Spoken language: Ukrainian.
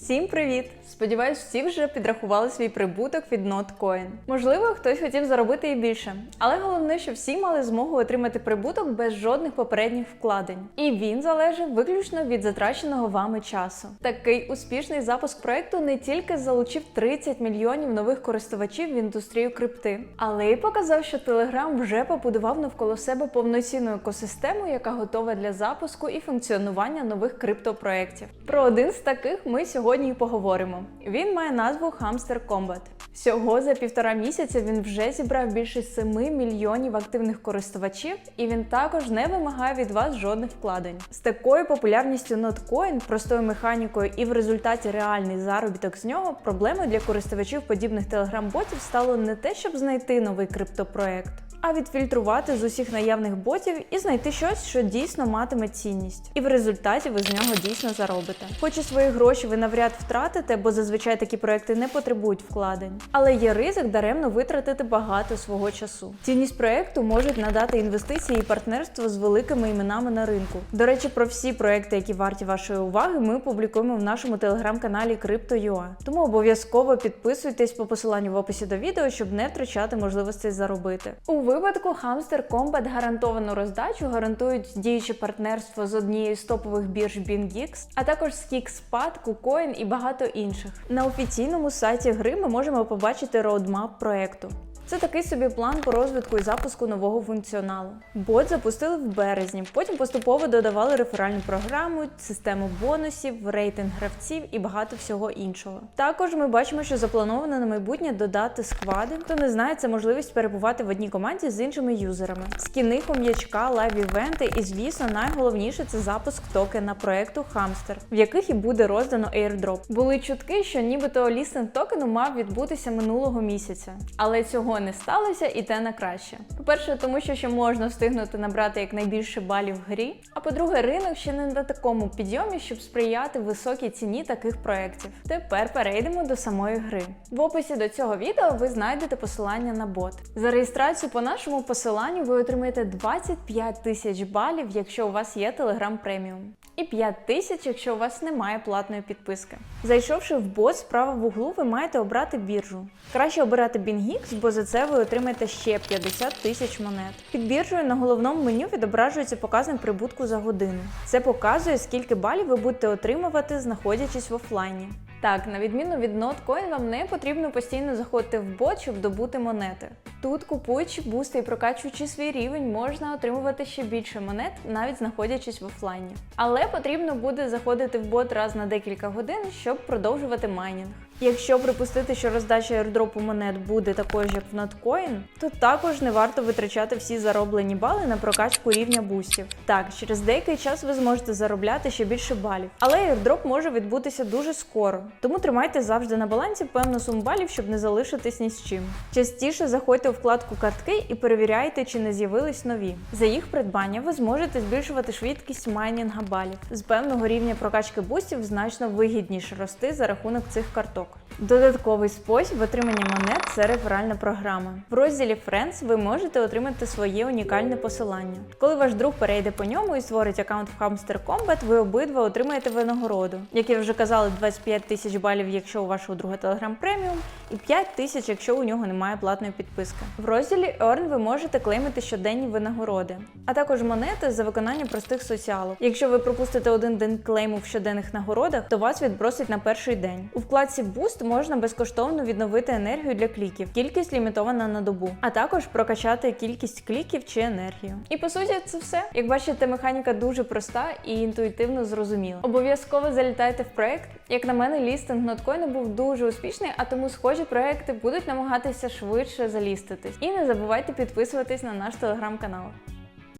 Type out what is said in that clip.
Всім привіт! Сподіваюсь, всі вже підрахували свій прибуток від NotCoin. Можливо, хтось хотів заробити і більше, але головне, що всі мали змогу отримати прибуток без жодних попередніх вкладень. І він залежить виключно від затраченого вами часу. Такий успішний запуск проекту не тільки залучив 30 мільйонів нових користувачів в індустрію крипти, але й показав, що Telegram вже побудував навколо себе повноцінну екосистему, яка готова для запуску і функціонування нових криптопроєктів. Про один з таких ми сьогодні і поговоримо. Він має назву Hamster Combat. Всього за півтора місяця він вже зібрав більше 7 мільйонів активних користувачів, і він також не вимагає від вас жодних вкладень. З такою популярністю NotCoin, простою механікою і в результаті реальний заробіток з нього, проблемою для користувачів подібних телеграм-ботів стало не те, щоб знайти новий криптопроект. А відфільтрувати з усіх наявних ботів і знайти щось, що дійсно матиме цінність. І в результаті ви з нього дійсно заробите. Хоч і свої гроші ви навряд втратите, бо зазвичай такі проекти не потребують вкладень. Але є ризик даремно витратити багато свого часу. Цінність проекту можуть надати інвестиції і партнерство з великими іменами на ринку. До речі, про всі проекти, які варті вашої уваги, ми публікуємо в нашому телеграм-каналі Crypto.ua. Тому обов'язково підписуйтесь по посиланню в описі до відео, щоб не втрачати можливості заробити. У випадку Hamster Combat гарантовану роздачу гарантують діюче партнерство з однією з топових бірж BingX, а також з KickSpot, KuCoin і багато інших. На офіційному сайті гри ми можемо побачити роудмап проекту. Це такий собі план по розвитку і запуску нового функціоналу. Бот запустили в березні, потім поступово додавали реферальну програму, систему бонусів, рейтинг гравців і багато всього іншого. Також ми бачимо, що заплановано на майбутнє додати сквади. Хто не знає, це можливість перебувати в одній команді з іншими юзерами. Скіни, хом'ячка, лайв-івенти і, звісно, найголовніше це запуск токена проекту Hamster, в яких і буде роздано airdrop. Були чутки, що нібито лістинг токену мав відбутися минулого місяця, але цього не сталося, і те на краще. По-перше, тому що ще можна встигнути набрати якнайбільше балів в грі. А по-друге, ринок ще не на такому підйомі, щоб сприяти високій ціні таких проєктів. Тепер перейдемо до самої гри. В описі до цього відео ви знайдете посилання на бот. За реєстрацію по нашому посиланню ви отримаєте 25 тисяч балів, якщо у вас є Telegram Premium. І 5 тисяч, якщо у вас немає платної підписки. Зайшовши в бот, справа в углу ви маєте обрати біржу. Краще обирати BingX, бо за це ви отримаєте ще 50 тисяч монет. Під біржею на головному меню відображується показник прибутку за годину. Це показує, скільки балів ви будете отримувати, знаходячись в офлайні. Так, на відміну від NotCoin, вам не потрібно постійно заходити в бот, щоб добути монети. Тут, купуючи бусти і прокачуючи свій рівень, можна отримувати ще більше монет, навіть знаходячись в офлайні. Але потрібно буде заходити в бот раз на декілька годин, щоб продовжувати майнінг. Якщо припустити, що роздача airdropу монет буде такою ж, як в NotCoin, то також не варто витрачати всі зароблені бали на прокачку рівня бустів. Так, через деякий час ви зможете заробляти ще більше балів, але airdrop може відбутися дуже скоро, тому тримайте завжди на балансі певну суму балів, щоб не залишитись ні з чим. Частіше заходьте у вкладку картки і перевіряйте, чи не з'явились нові. За їх придбання ви зможете збільшувати швидкість майнінга балів. З певного рівня прокачки бустів значно вигідніше рости за рахунок цих карток. Додатковий спосіб отримання монет це реферальна програма. В розділі Friends ви можете отримати своє унікальне посилання. Коли ваш друг перейде по ньому і створить аккаунт в Hamster Combat, ви обидва отримаєте винагороду. Як я вже казала, 25 тисяч балів, якщо у вашого друга Telegram Premium, і 5 тисяч, якщо у нього немає платної підписки. В розділі Earn ви можете клеймити щоденні винагороди, а також монети за виконання простих соціалок. Якщо ви пропустите один день клейму в щоденних нагородах, то вас відбросить на перший день. У вкладці Boost можна безкоштовно відновити енергію для кліків. Кількість лімітована на добу, а також прокачати кількість кліків чи енергію. І по суті, це все. Як бачите, механіка дуже проста і інтуїтивно зрозуміла. Обов'язково залітайте в проект. Як на мене, лістинг ноткоїну був дуже успішний, а тому схожі проекти будуть намагатися швидше заліститись. І не забувайте підписуватись на наш телеграм-канал.